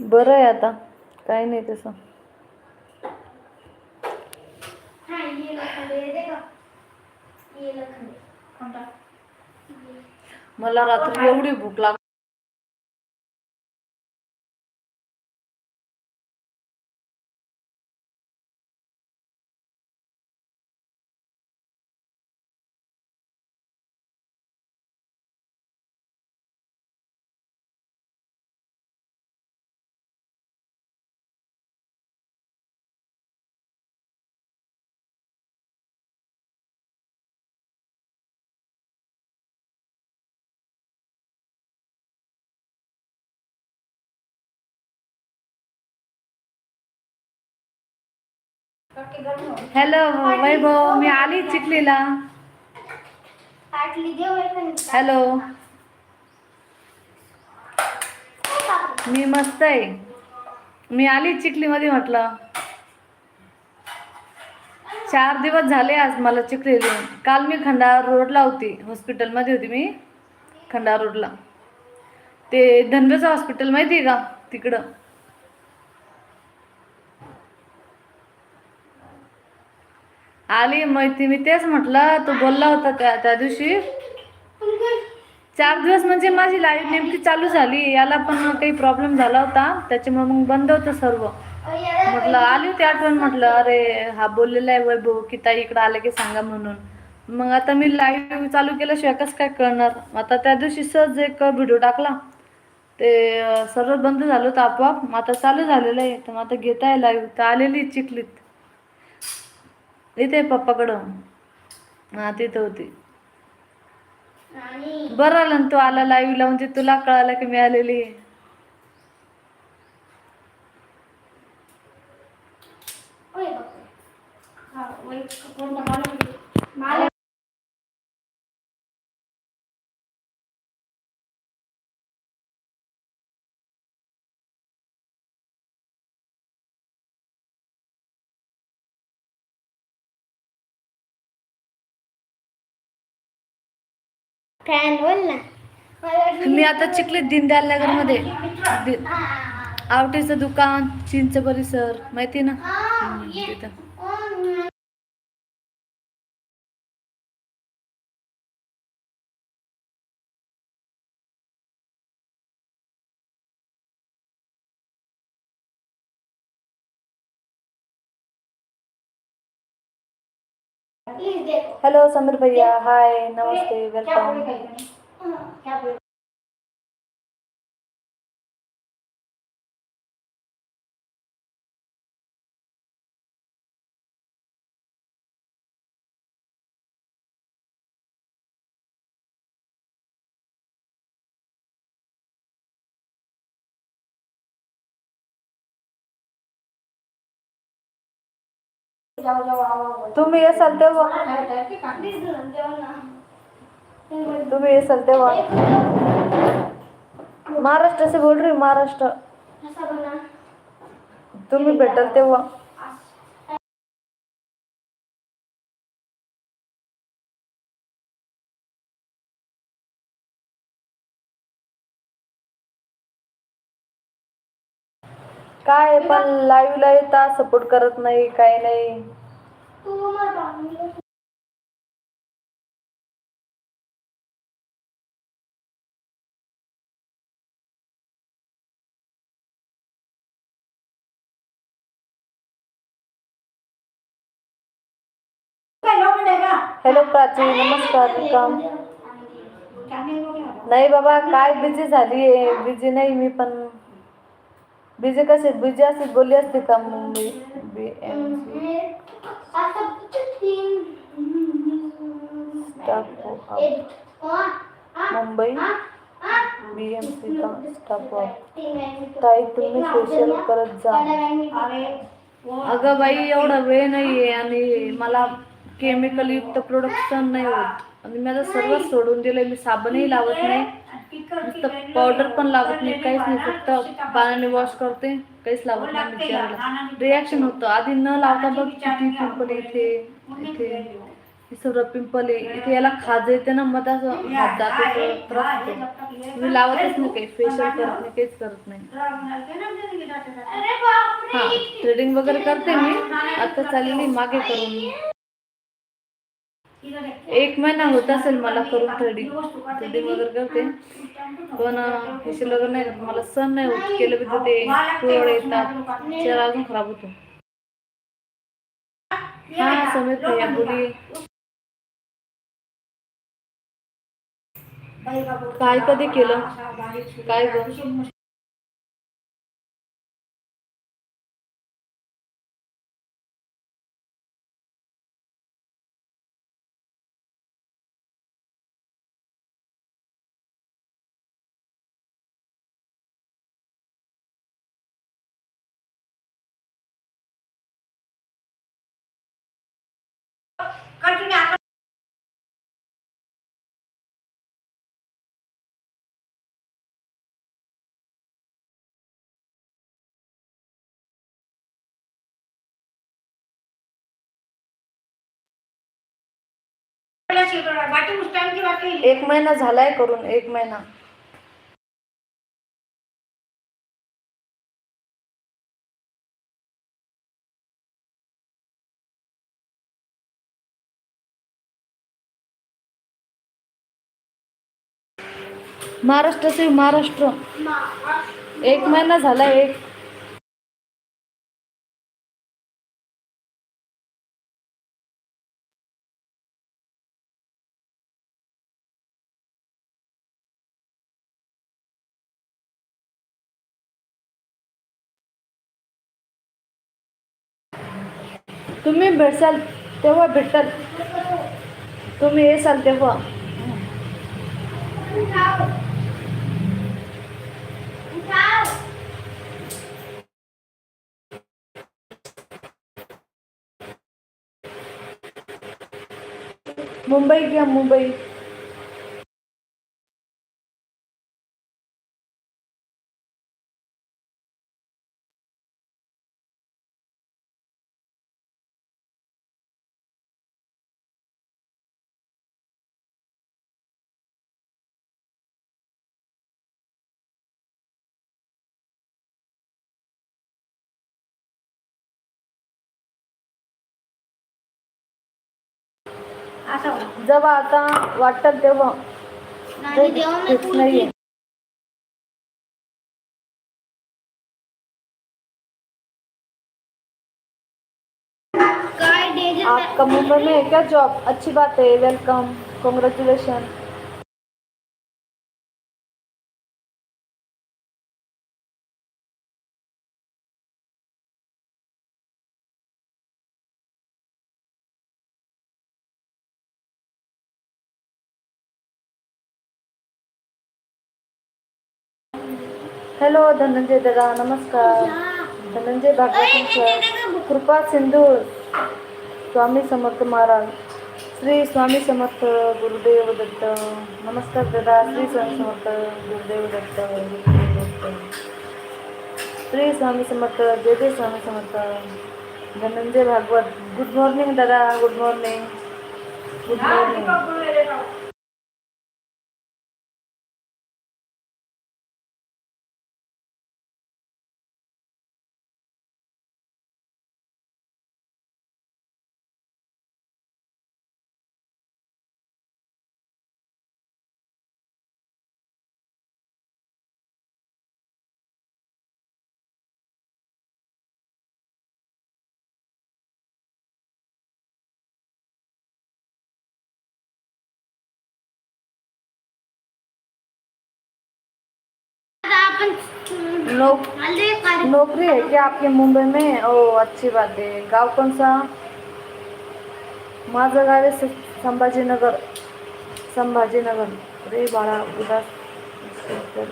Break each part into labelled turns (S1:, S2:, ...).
S1: बरं आहे आता. काही नाही तसं.
S2: हा
S1: मला रात्री एवढी भूक लाग हॅलो वैभव मी आली चिखलीला. हॅलो मी मस्त आहे. मी आली चिखलीमध्ये म्हटलं. चार दिवस झाले आज मला चिखलीला. येऊन. काल मी खंडाळा रोडला होती. हॉस्पिटलमध्ये होती मी. खंडाळा रोडला. ते धनराज हॉस्पिटल माहिती आहे का? तिकडं. आली माहिती मी तेच म्हटलं तू बोलला होता त्या त्या दिवशी. चार दिवस म्हणजे माझी लाइट नेमकी चालू झाली याला पण काही प्रॉब्लेम झाला होता त्याच्यामुळे मग बंद होतं सर्व. म्हटलं आली होती आठवण म्हटलं अरे हा बोललेला आहे वैभव की ताई इकडं आले की सांगा म्हणून. मग आता मी लाईव्ह चालू केल्याशिवाय कसं काय कळणार? आता त्या दिवशी सहज एक व्हिडिओ टाकला. ते सर्व बंद झालं होतं आपोआप मग आता चालू झालेलं आहे. तर मग आता घेता आहे लाईव्ह तर आलेली चिखलीत. इथे पप्पाकडं. हा तिथं होती.
S2: आणि
S1: बरं आलं ना तू आला लाईव्हला म्हणजे तुला कळालं की मी आलेली आहे.
S3: हा मला
S2: फॅन बोल ना. मला
S1: मी आता चिखलीत दीनदयाल नगरमध्ये. दि- आवटीचं दुकान चिंच परिसर माहिती ना? हम्म, तिथं. हॅलो समीर भैया हाय नमस्ते वेलकम तुम्ही येसाल तेव्हा. तुम्ही येसाल तेव्हा. महाराष्ट्र से बोल रही हूँ महाराष्ट्र तुम्ही भेटाल तेव्हा. काय पण लाईव्हला येता सपोर्ट करत नाही काय नाही. हॅलो प्राची नमस्कार
S3: लोग
S1: नाही बाबा काय बिझी झाली आहे बिझी नाही मी पण बिझी कसे बिझी असते बोलली असते का Mumbai B M C Mumbai B M C का स्टाफ ताई तुम्ही फेशियल करत जा.
S3: अरे वो
S1: अगं बाई एवढा वेळ नाहीये आणि मला केमिकल युक्त प्रोडक्शन नाही होत. आणि मी आता सर्व सोडून दिलंय. मी साबणही लावत नाही. नुसतं पावडर पण लावत नाही. काहीच नाही. फक्त पाण्याने वॉश करते. काहीच लावत नाही मी चेहऱ्याला रिॲक्शन होतं. आधी न लावता बघ किती पिंपल इथे इथे. हे सगळं पिंपल आहे. इथे याला खाज येते ना मग असं हात जातो तर त्रास होतो. मी लावतच नाही काही. फेशियल करत नाही काहीच करत नाही.
S2: अरे बापरे!
S1: हा थ्रेडिंग वगैरे करते मी. आता चालली मागे करून. एक महिना होत असेल मला करून थ्रेडिंग थ्रेडिंग वगैरे करते. पण फेशियल वगैरे नाही. मला सण नाही होत. केलं बी ते पिवळे येतात. चेहरा अजून खराब होतो. हा समेत भैया बोलिए काय कधी केलं? काय ग?
S3: कंटिन्यू आता
S1: एक महिना झालाय करून एक महिना. महाराष्ट्र से महाराष्ट्र. एक महिना झाला एक तुम्ही भेटसाल तेव्हा भेटाल. तुम्ही येसाल तेव्हा. मुंबई घ्या मुंबई जेव्हा आता वाटत तेव्हा.
S2: नाही
S1: आपका मुंबई में है क्या जॉब अच्छी बात है वेलकम कॉन्ग्रेचुलेशन हॅलो धनंजय दादा नमस्कार धनंजय भागवत सर कृपा सिंधू स्वामी समर्थ महाराज श्री स्वामी समर्थ गुरुदेव दत्त नमस्कार दादा श्री स्वामी समर्थ गुरुदेव दत्त गुरुदेव दत्त श्री स्वामी समर्थ जय जय स्वामी समर्थ धनंजय भागवत गुड मॉर्निंग दादा गुड मॉर्निंग गुड मॉर्निंग नोक नौकरी है क्या आपके मुंबई में? ओ अच्छी बात है। गाव कौन सा? माझं गाव आहे स- संभाजीनगर। संभाजीनगर। रे बाळा उदास
S2: देखो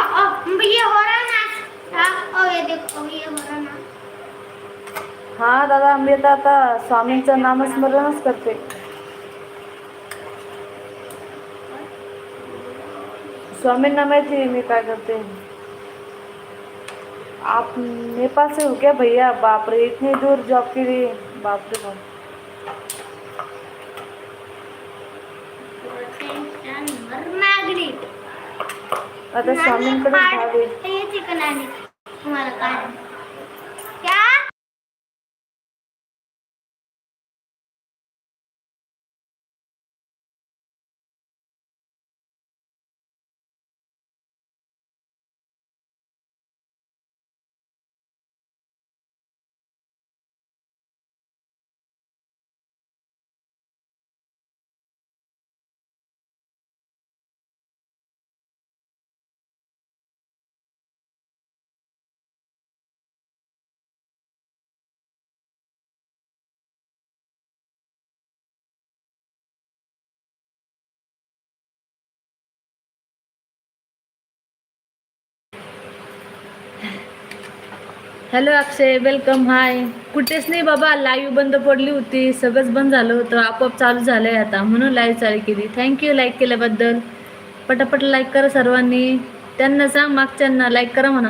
S2: ओ, ये हो रहा ना? हाँ, ओ ये देखो ये हो रहा ना?
S1: हा दादा मी आता आता स्वामींचं नामस्मरणच करते स्वामींना माहिती है मैं क्या करते हैं? आप नेपाल से हो क्या भैया? बाप रे इतनी दूर जॉब के लिए। बाप रे बाप। आता स्वामींकडे आहे
S2: हे चिकन आहे तुम्हाला क्या
S1: हॅलो अक्षय वेलकम हाय. कुठेच नाही बाबा लाईव्ह बंद पडली होती सगळंच बंद झालं होतं आपोआप चालू झालं आहे आता म्हणून लाईव्ह चालू केली. थँक्यू लाईक केल्याबद्दल. पटापट लाईक करा सर्वांनी. त्यांना सांग मागच्यांना लाईक करा म्हणा.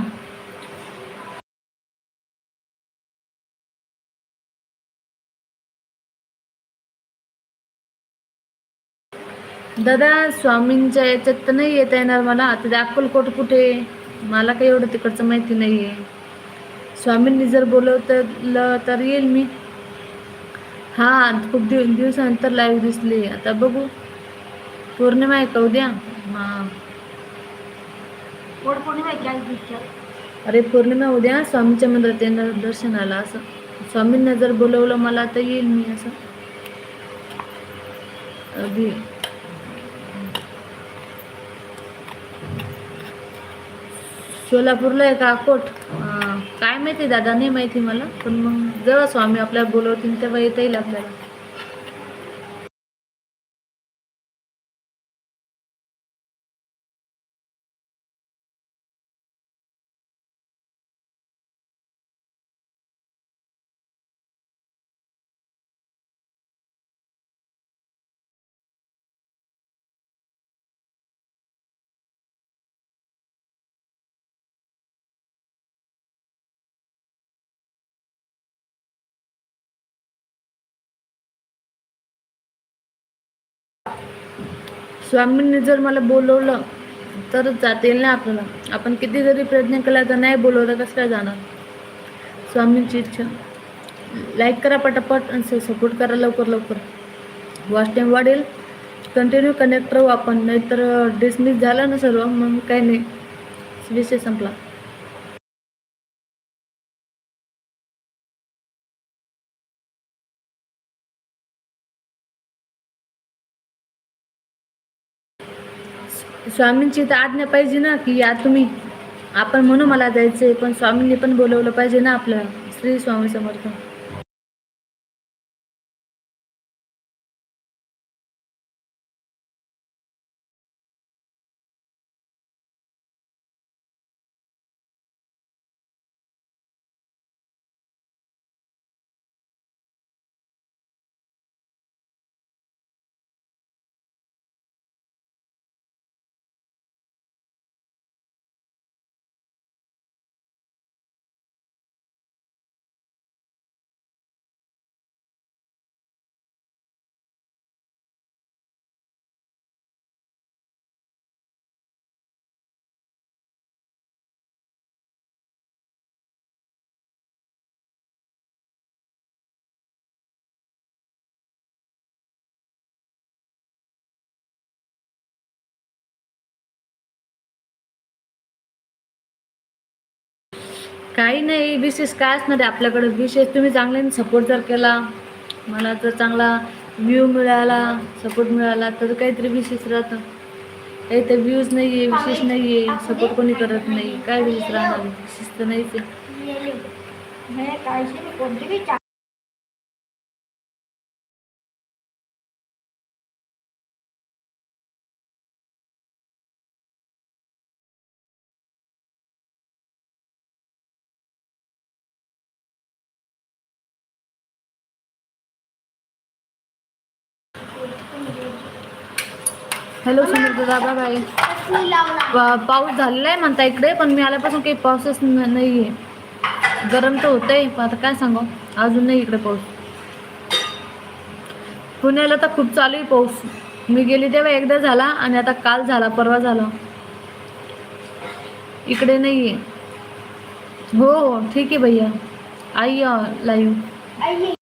S1: दादा स्वामींच्या याच्यात तर नाही येता येणार मला. आता अक्कलकोट कुठे? आहे? मला काही एवढं तिकडचं माहिती नाही आहे स्वामींनी जर बोलवलं तर येईल मी. हां खूप दिव दिवसानंतर लाईव्ह दिसली. आता बघू. पौर्णिमा आहे का उद्या? हां? अरे पौर्णिमा उद्या. स्वामीच्या मंदिरात येणार दर्शनाला असं. स्वामींना जर बोलवलं मला तर येईल मी असं. अगदी. सोलापूरला आहे का अकोट काय माहिती दादा नाही माहिती मला पण मग जेव्हा स्वामी आपल्याला बोलवतील तेव्हा येता येईल आपल्याला. स्वामींनी जर मला बोलवलं तरच जाता येईल ना आपल्याला. आपण किती जरी प्रयत्न केला तर नाही बोलवलं कसं काय जाणार? स्वामींची इच्छा. लाईक करा पटापट आणि सपोर्ट करा लवकर लवकर. वॉच टाईम वाढेल. कंटिन्यू कनेक्ट राहू आपण. नाहीतर डिसमिस झालं ना सर्व मग काही नाही. विषय संपला. स्वामींची तर आज्ञा पाहिजे ना की या तुम्ही आपण म्हणू मला जायचं आहे पण स्वामींनी पण बोलवलं पाहिजे ना आपलं श्री स्वामी समर्थ. काही नाही विशेष काय असणार आहे आपल्याकडं. विशेष तुम्ही चांगल्याने सपोर्ट जर केला मला जर चांगला व्ह्यू मिळाला सपोर्ट मिळाला तर काहीतरी विशेष राहतं. काही तर व्ह्यूज नाही आहे विशेष नाही आहे सपोर्ट कोणी करत नाही. काय विशेष राहणार? विशेष तर नाहीच आहे. हॅलो समृद्ध दादा बाई पाऊस झालेला आहे म्हणता इकडे पण मी आल्यापासून काही पाऊसच नाही आहे गरम तर होतंय पण आता काय सांगू? अजून नाही इकडे पाऊस. पुण्याला तर खूप चालू आहे पाऊस. मी गेली तेव्हा एकदा झाला आणि आता काल झाला परवा झाला. इकडे नाही आहे हो हो ठीक आहे भैया. आई लाईव्ह
S2: आइए